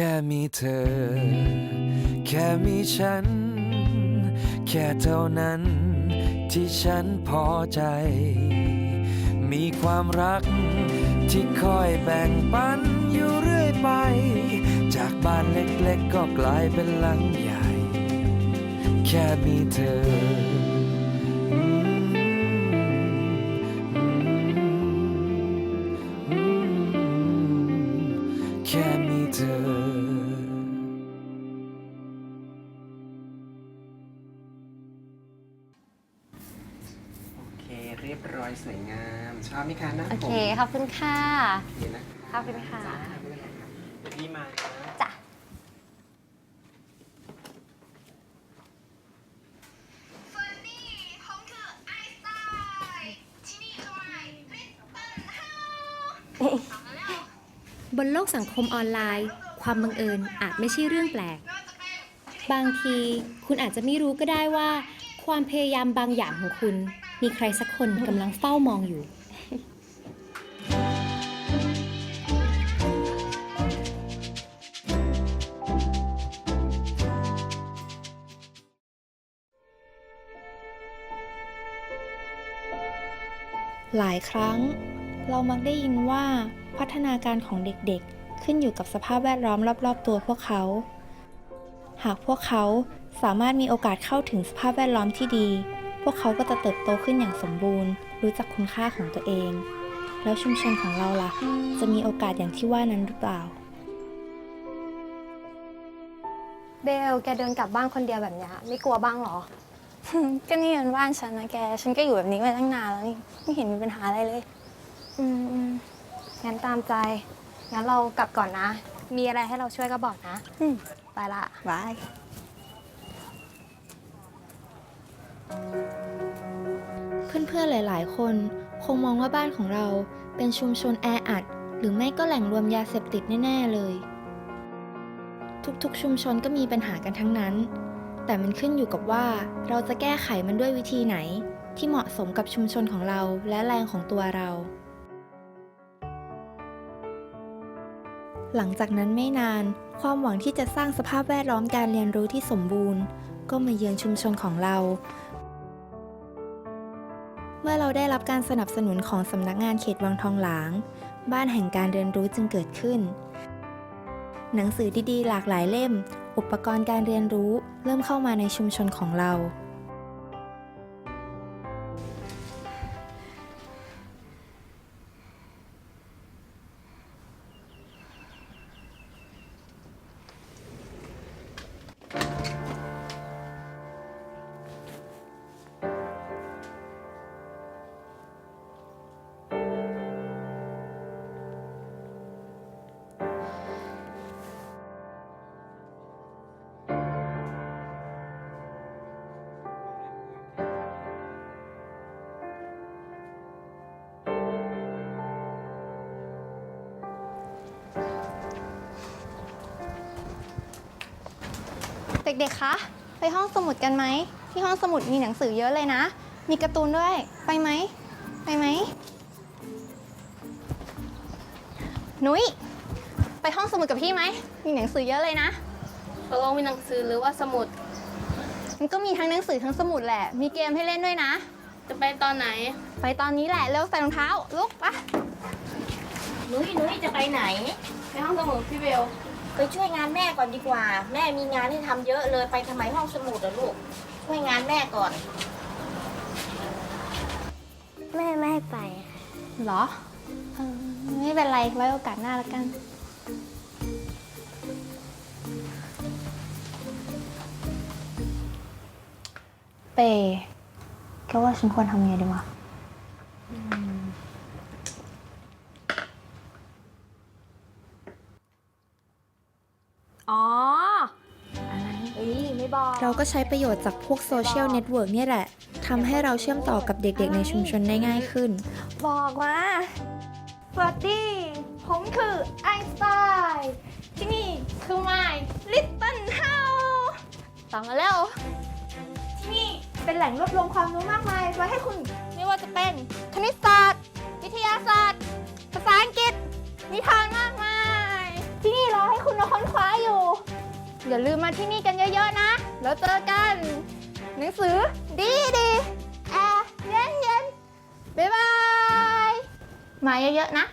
ค่มีเธอ แค่มีฉัน แค่เท่านั้นที่ฉันพอใจ มีความรักที่คอยแบ่งปันอยู่เรื่อยไป จากบ้านเล็กๆก็กลายเป็นหลังใหญ่ แค่มีเธอ เคเรียบร้อยสวยงาม ชอบไหมคะหน้าโอผมเค ขอบคุณค่ะ โอเคนะคะขอบคุณค่ะเดี๋ยวพี่มานะจ้ะ เฟอร์นี่ผมคือไอน์สไตน์ที่นี่คือไมคริสตันเฮาส์เอามาแล้ว บนโลกสังคมออนไลน์ ความบังเอิญอาจไม่ใช่เรื่องแปลกไม่ว่าจะเป็นบางทีคุณอาจจะไม่รู้ก็ได้ว่า ความพยายามบางอย่างของคุณ มีใครสักคนกำลังเฝ้ามองอยู่ หลายครั้ง เรามักได้ยินว่าพัฒนาการของเด็กๆ ขึ้นอยู่กับสภาพแวดล้อมรอบๆ ตัวพวกเขา หากพวกเขาสามารถมีโอกาสเข้าถึงสภาพแวดล้อมที่ดี วกเขาก็จะเติบโตขึ้นอย่างสมบูรณ์ รู้จักคุณค่าของตัวเอง แล้วชุมชนของเราล่ะ จะมีโอกาสอย่างที่ว่านั้นหรือเปล่า เบล แกเดินกลับบ้านคนเดียวแบบเนี้ยไม่กลัวบ้างเหรอ ก็นี่มันบ้านฉันนะแก ฉันก็อยู่แบบนี้มาตั้งนานแล้วนี่ไม่เห็นมีปัญหาอะไรเลย อืมอืมงั้นตามใจ งั้นเรากลับก่อนนะ มีอะไรให้เราช่วยก็บอกนะ อืมไปละบาย เพื่อนๆหลายๆ คนคงมองว่าบ้านของเราเป็นชุมชนแออัด หรือไม่ก็แหล่งรวมยาเสพติดแน่ ๆ เลย ทุกๆ ชุมชนก็มีปัญหากันทั้งนั้น แต่มันขึ้นอยู่กับว่าเราจะแก้ไขมันด้วยวิธีไหน ที่เหมาะสมกับชุมชนของเราและแรงของตัวเรา หลังจากนั้นไม่นาน ความหวังที่จะสร้างสภาพแวดล้อมการเรียนรู้ที่สมบูรณ์ ก็มาเยือนชุมชนของเรา มื่อเราได้รับการสนับสนุนของสำนักงานเขตวังทองหลาง บ้านแห่งการเรียนรู้จึงเกิดขึ้น หนังสือดีๆ หลากหลายเล่ม อุปกรณ์การเรียนรู้เริ่มเข้ามาในชุมชนของเรา เด็กๆ คะ ไปห้องสมุดกันไหม ที่ห้องสมุดมีหนังสือเยอะเลยนะ มีการ์ตูนด้วย ไปไหม ไปไหม นุ้ย ไปห้องสมุดกับพี่ไหม มีหนังสือเยอะเลยนะตกลงมีหนังสือหรือว่าสมุด มันก็มีทั้งหนังสือทั้งสมุดแหละ มีเกมให้เล่นด้วยนะ จะไปตอนไหน ไปตอนนี้แหละ เร็วใส่รองเท้า ลุกปะนุ้ยนุ้ยจะไปไหน ไปห้องสมุดพี่เบล ไปช่วยงานแม่ก่อนดีกว่า แม่มีงานให้ทำเยอะเลยไปทำไมห้องสมุดอะลูก ช่วยงานแม่ก่อน แม่ไม่ให้ไปเหรอเออไม่เป็นไรไว้โอกาสหน้าแล้วกัน เปก็ว่าฉันควรทำไงดีวะ เอ้ยไม่บอกเราก็ใช้ประโยชน์จากพวกโซเชียลเน็ตเวิร์กเนี่ยแหละทำให้เราเชื่อมต่อกับเด็กๆในชุมชนได้ง่ายขึ้น บอกมาสวัสดี ผมคือไอน์สไตน์ที่นี่คือไมลิตเติ้ลเฮาตามมาเร็วที่นี่เป็นแหล่งรวบรวมความรู้มากมายไว้ให้คุณ ไม่ว่าจะเป็นคณิตศาสตร์ วิทยาศาสตร์ ภาษาอังกฤษ นิทานมากมาย ที่นี่รอให้คุณมาค้นคว้า อย่าลืมมาที่นี่กันเยอะๆนะ แล้วเจอกัน หนังสือดีดีๆแอร์เย็นเย็นบ๊ายบาย มาเยอะๆนะ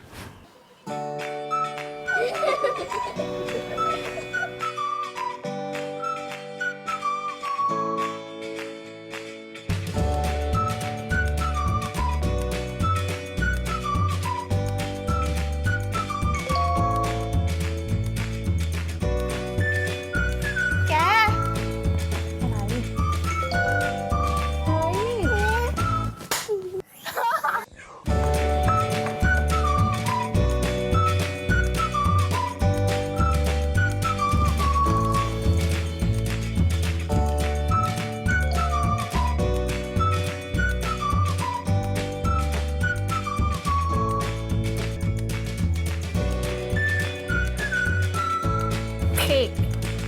พริก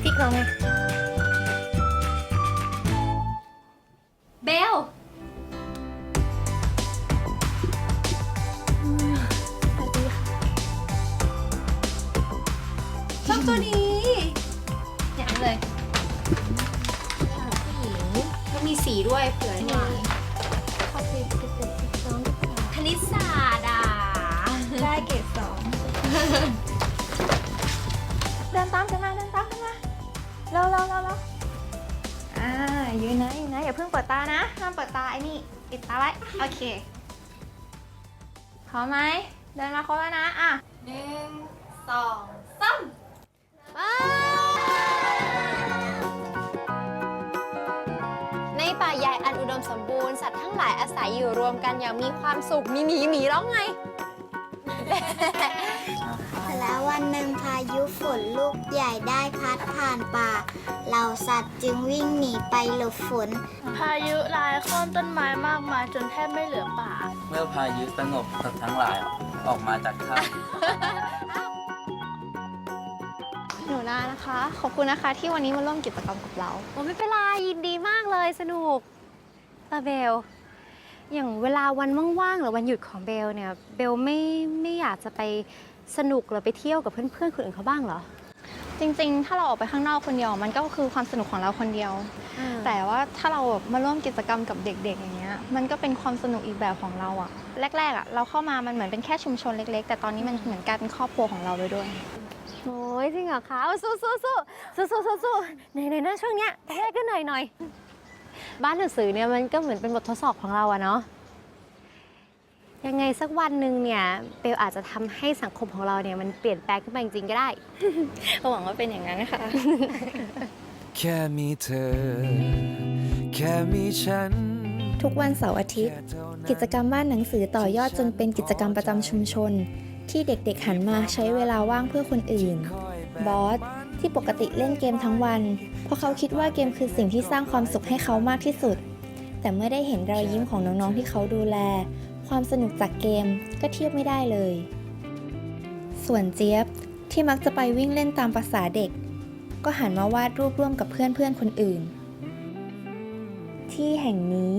พริกเราไงเบลชอบตัวนี้อย่างนั้นเลยมันมีสีด้วยเผื่อนี่คณิตศาสตร์อะได้เกรดสอง เดินตามกันมาเดินตามกันมาเร็วเร็วเร็วเร็วอ่ายืนนะยืนนะอย่าเพิ่งเปิดตานะห้ามเปิดตาไอ้นี่ปิดตาไว้โอเคพร้อมไหมเดินมาครบแล้วนะอะหนึ่งสองสามในป่าใหญ่อันอุดมสมบูรณ์สัตว์ทั้งหลายอาศัยอยู่รวมกันอย่างมีความสุขมีหมีหมีร้องไง ฝนลูกใหญ่ได้พัดผ่านป่า เหล่าสัตว์จึงวิ่งหนีไปหลบฝน พายุร้ายโค่นต้นไม้มากมายจนแทบไม่เหลือป่า เมื่อพายุสงบสัตว์ทั้งหลายออกมาจากถ้ำหนูนานะคะ ขอบคุณนะคะที่วันนี้มาร่วมกิจกรรมกับเราโอ้ไม่เป็นไรยินดีมากเลยสนุกตาเบลอย่างเวลาวันว่างๆหรือวันหยุดของเบลเนี่ย เบลไม่ไม่อยากจะไป สนุกหรือไปเที่ยวกับเพื่อนๆคนอื่นเขาบ้างเหรอ จริงๆ ถ้าเราออกไปข้างนอกคนเดียว มันก็คือความสนุกของเราคนเดียวแต่ว่าถ้าเราแบบมาร่วมกิจกรรมกับเด็ก ๆ อย่างเงี้ย มันก็เป็นความสนุกอีกแบบของเราอะแรกๆอะเราเข้ามามันเหมือนเป็นแค่ชุมชนเล็ก ๆ แต่ตอนนี้มันเหมือนกลายเป็นครอบครัวของเราไปด้วย โอ้ยจริงเหรอคะเอาสู้สู้สู้สู้สู้สู้สู้ในในหน้าช่วงเนี้ยแค่ก็หน่อยหน่อยบ้านหนังสือเนี่ยมันก็เหมือนเป็นบททดสอบของเราอะเนาะ ยังไงสักวันหนึ่งเนี่ยเบลอาจจะทำให้สังคมของเราเนี่ยมันเปลี่ยนแปลงขึ้นมาจริงๆก็ได้ หวังว่าเป็นอย่างนั้นนะคะแค่มีเธอ แค่มีฉันทุกวันเสาร์อาทิตย์ กิจกรรมบ้านหนังสือต่อยอดจนเป็นกิจกรรมประจำชุมชน ที่เด็กๆหันมาใช้เวลาว่างเพื่อคนอื่น บอส ที่ปกติเล่นเกมทั้งวัน เพราะเขาคิดว่าเกมคือสิ่งที่สร้างความสุขให้เขามากที่สุด แต่เมื่อได้เห็นรอยยิ้มของน้องๆที่เขาดูแล ความสนุกจากเกมก็เทียบไม่ได้เลย ส่วนเจี๊ยบที่มักจะไปวิ่งเล่นตามภาษาเด็ก ก็หันมาวาดรูปร่วมกับเพื่อนๆคนอื่น ที่แห่งนี้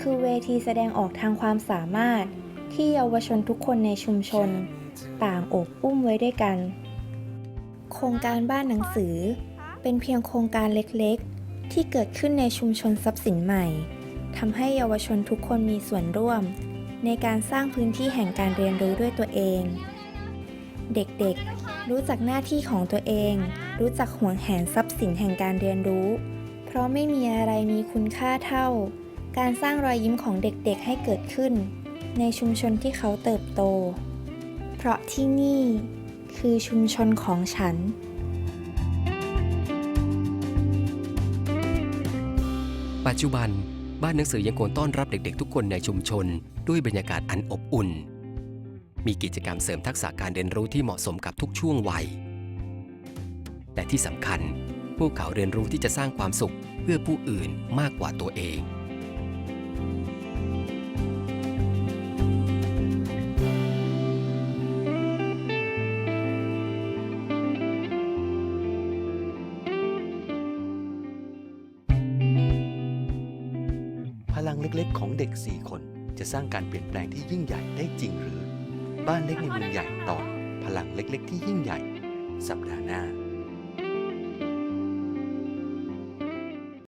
คือเวทีแสดงออกทางความสามารถที่เยาวชนทุกคนในชุมชน ต่างโอบอุ้มไว้ด้วยกัน โครงการบ้านหนังสือ เป็นเพียงโครงการเล็กๆ ที่เกิดขึ้นในชุมชนทรัพย์สินใหม่ทำให้เยาวชนทุกคนมีส่วนร่วม ในการสร้างพื้นที่แห่งการเรียนรู้ด้วยตัวเอง เด็กๆ รู้จักหน้าที่ของตัวเอง รู้จักห่วงแหนทรัพย์สินแห่งการเรียนรู้ เพราะไม่มีอะไรมีคุณค่าเท่า การสร้างรอยยิ้มของเด็กๆให้เกิดขึ้น ในชุมชนที่เขาเติบโต เพราะที่นี่คือชุมชนของฉันปัจจุบัน บ้านหนังสือยังคงต้อนรับเด็กๆ ทุกคนในชุมชน ด้วยบรรยากาศอันอบอุ่น มีกิจกรรมเสริมทักษะการเรียนรู้ที่เหมาะสมกับทุกช่วงวัย แต่ที่สำคัญพวกเขาเรียนรู้ที่จะสร้างความสุขเพื่อผู้อื่นมากกว่าตัวเองพลังเล็กๆ ของเด็ก4คน จะสร้างการเปลี่ยนแปลงที่ยิ่งใหญ่ได้จริงหรือ บ้านเล็กในเมืองใหญ่ตอนพลังเล็กๆ ที่ยิ่งใหญ่ สัปดาห์หน้า